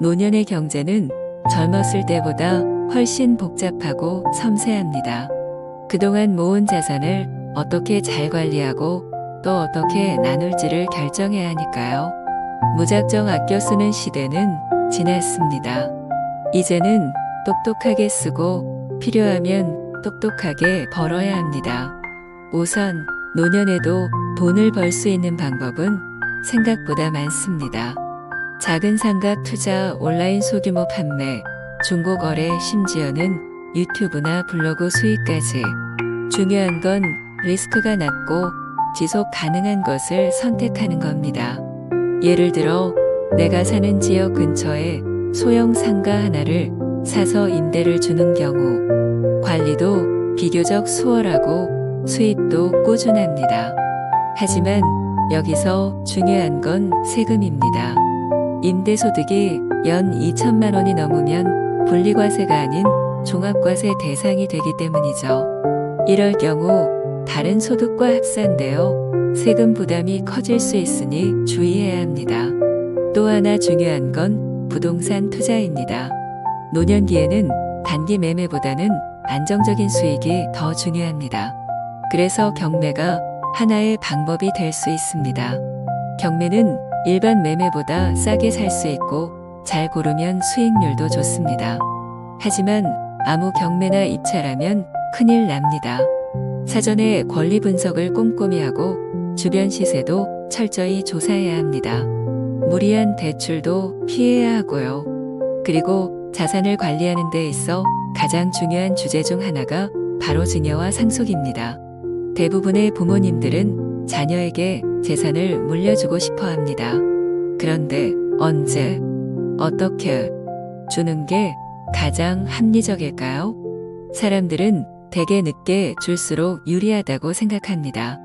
노년의 경제는 젊었을 때보다 훨씬 복잡하고 섬세합니다. 그동안 모은 자산을 어떻게 잘 관리하고 또 어떻게 나눌지를 결정해야 하니까요. 무작정 아껴 쓰는 시대는 지났습니다. 이제는 똑똑하게 쓰고 필요하면 똑똑하게 벌어야 합니다. 우선 노년에도 돈을 벌 수 있는 방법은 생각보다 많습니다. 작은 상가 투자, 온라인 소규모 판매, 중고 거래, 심지어는 유튜브나 블로그 수익까지. 중요한 건 리스크가 낮고 지속 가능한 것을 선택하는 겁니다. 예를 들어, 내가 사는 지역 근처에 소형 상가 하나를 사서 임대를 주는 경우, 관리도 비교적 수월하고 수입도 꾸준합니다. 하지만 여기서 중요한 건 세금입니다. 임대소득이 연 2천만 원이 넘으면 분리과세가 아닌 종합과세 대상이 되기 때문이죠. 이럴 경우 다른 소득과 합산되어 세금 부담이 커질 수 있으니 주의해야 합니다. 또 하나 중요한 건 부동산 투자입니다. 노년기에는 단기 매매보다는 안정적인 수익이 더 중요합니다. 그래서 경매가 하나의 방법이 될 수 있습니다. 경매는 일반 매매보다 싸게 살 수 있고 잘 고르면 수익률도 좋습니다. 하지만 아무 경매나 입찰하면 큰일 납니다. 사전에 권리 분석을 꼼꼼히 하고 주변 시세도 철저히 조사해야 합니다. 무리한 대출도 피해야 하고요. 그리고 자산을 관리하는 데 있어 가장 중요한 주제 중 하나가 바로 증여와 상속입니다. 대부분의 부모님들은 자녀에게 재산을 물려주고 싶어 합니다. 그런데 언제, 어떻게 주는 게 가장 합리적일까요? 사람들은 대개 늦게 줄수록 유리하다고 생각합니다.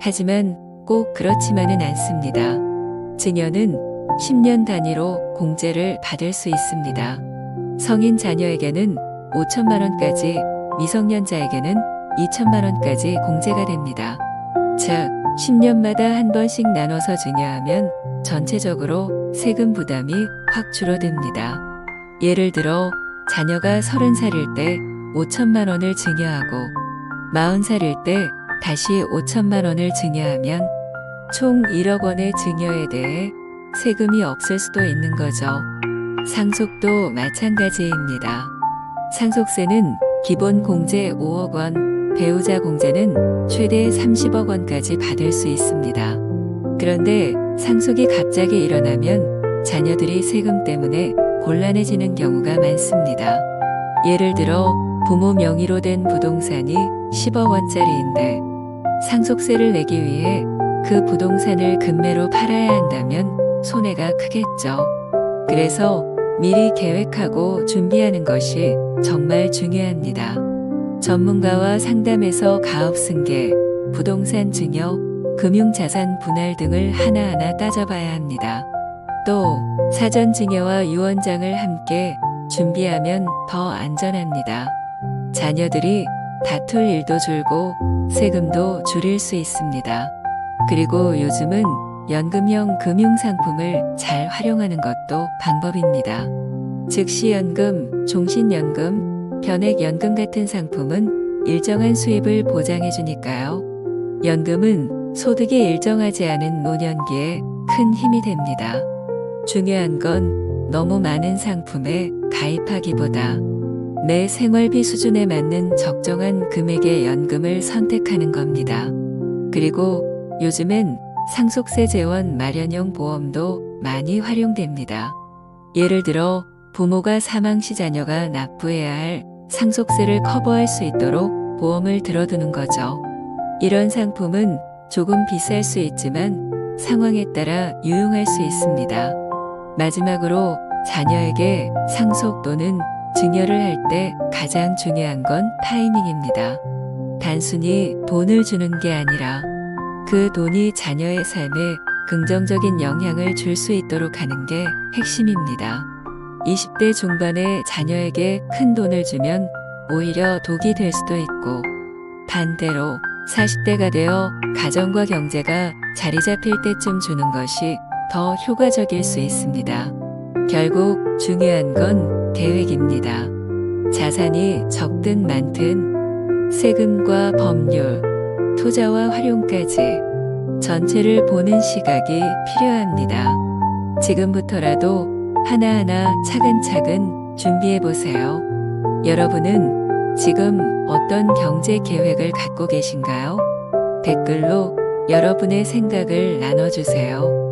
하지만 꼭 그렇지만은 않습니다. 증여는 10년 단위로 공제를 받을 수 있습니다. 성인 자녀에게는 5천만 원까지, 미성년자에게는 2천만 원까지 공제가 됩니다. 즉, 10년마다 한 번씩 나눠서 증여하면 전체적으로 세금 부담이 확 줄어듭니다. 예를 들어, 자녀가 30살일 때 5천만 원을 증여하고 40살일 때 다시 5천만 원을 증여하면 총 1억 원의 증여에 대해 세금이 없을 수도 있는 거죠. 상속도 마찬가지입니다. 상속세는 기본 공제 5억 원, 배우자 공제는 최대 30억 원까지 받을 수 있습니다. 그런데 상속이 갑자기 일어나면 자녀들이 세금 때문에 곤란해지는 경우가 많습니다. 예를 들어 부모 명의로 된 부동산이 10억 원짜리인데 상속세를 내기 위해 그 부동산을 금매로 팔아야 한다면 손해가 크겠죠. 그래서 미리 계획하고 준비하는 것이 정말 중요합니다. 전문가와 상담해서 가업 승계, 부동산 증여, 금융자산 분할 등을 하나하나 따져봐야 합니다. 또 사전 증여와 유언장을 함께 준비하면 더 안전합니다. 자녀들이 다툴 일도 줄고 세금도 줄일 수 있습니다. 그리고 요즘은 연금형 금융상품을 잘 활용하는 것도 방법입니다. 즉시연금, 종신연금, 변액연금 같은 상품은 일정한 수입을 보장해 주니까요. 연금은 소득이 일정하지 않은 노년기에 큰 힘이 됩니다. 중요한 건 너무 많은 상품에 가입하기보다 내 생활비 수준에 맞는 적정한 금액의 연금을 선택하는 겁니다. 그리고 요즘엔 상속세 재원 마련형 보험도 많이 활용됩니다. 예를 들어 부모가 사망 시 자녀가 납부해야 할 상속세를 커버할 수 있도록 보험을 들어두는 거죠. 이런 상품은 조금 비쌀 수 있지만 상황에 따라 유용할 수 있습니다. 마지막으로 자녀에게 상속 또는 증여를 할 때 가장 중요한 건 타이밍입니다. 단순히 돈을 주는 게 아니라 그 돈이 자녀의 삶에 긍정적인 영향을 줄 수 있도록 하는 게 핵심입니다. 20대 중반에 자녀에게 큰 돈을 주면 오히려 독이 될 수도 있고 반대로 40대가 되어 가정과 경제가 자리 잡힐 때쯤 주는 것이 더 효과적일 수 있습니다. 결국 중요한 건 계획입니다. 자산이 적든 많든 세금과 법률, 투자와 활용까지 전체를 보는 시각이 필요합니다. 지금부터라도 하나하나 차근차근 준비해 보세요. 여러분은 지금 어떤 경제 계획을 갖고 계신가요? 댓글로 여러분의 생각을 나눠주세요.